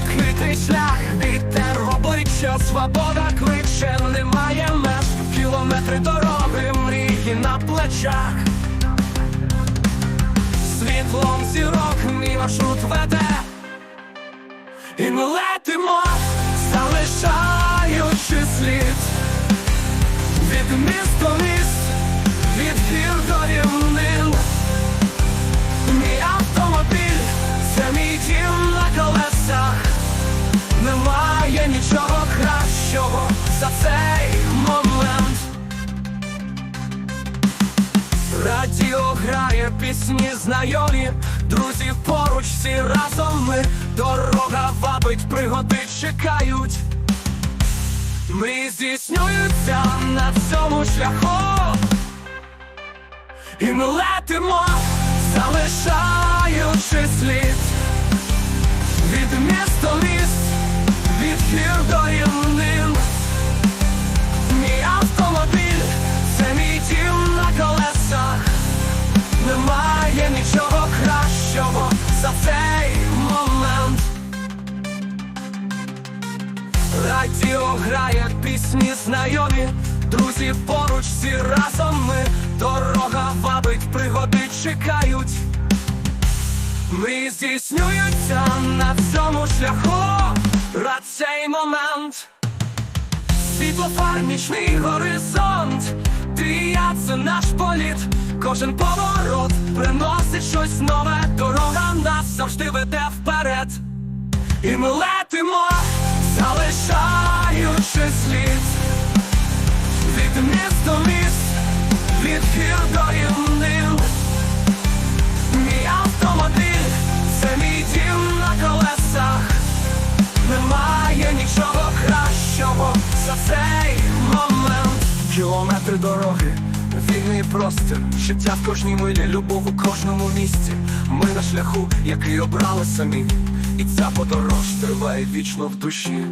відкритий шлях, і те робить, що свобода кличе, немає меж кілометри дороги, мрії на плечах, світлом зірок мій маршрут веде, і ми летимо, залишаючи слід від міста. Грає пісні знайомі, друзі поруч всі разом ми. Дорога вабить, пригоди чекають. Мрії здійснюються на цьому шляху. І ми летимо, залишаючи слід. Від міст до міст, від гір до Немає нічого кращого за цей момент. Радіо грає пісні знайомі, друзі поруч всі разом ми. Дорога вабить, пригоди чекають. Мрії здійснюються на цьому шляху. Рад цей момент. Світлофар, нічний горизонт. Ти і я це наш політ Кожен поворот приносить щось нове. Дорога нас завжди веде вперед. І ми летимо, залишаючи слід. Від міст до міст, від гір до рівнин Мій автомобіль, це мій дім на колесах. Немає нічого кращого за цей момент. Кілометри дороги, вільний простір, життя в кожній милі, любов у кожному місці. Ми на шляху, який обрали самі, і ця подорож триває вічно в душі.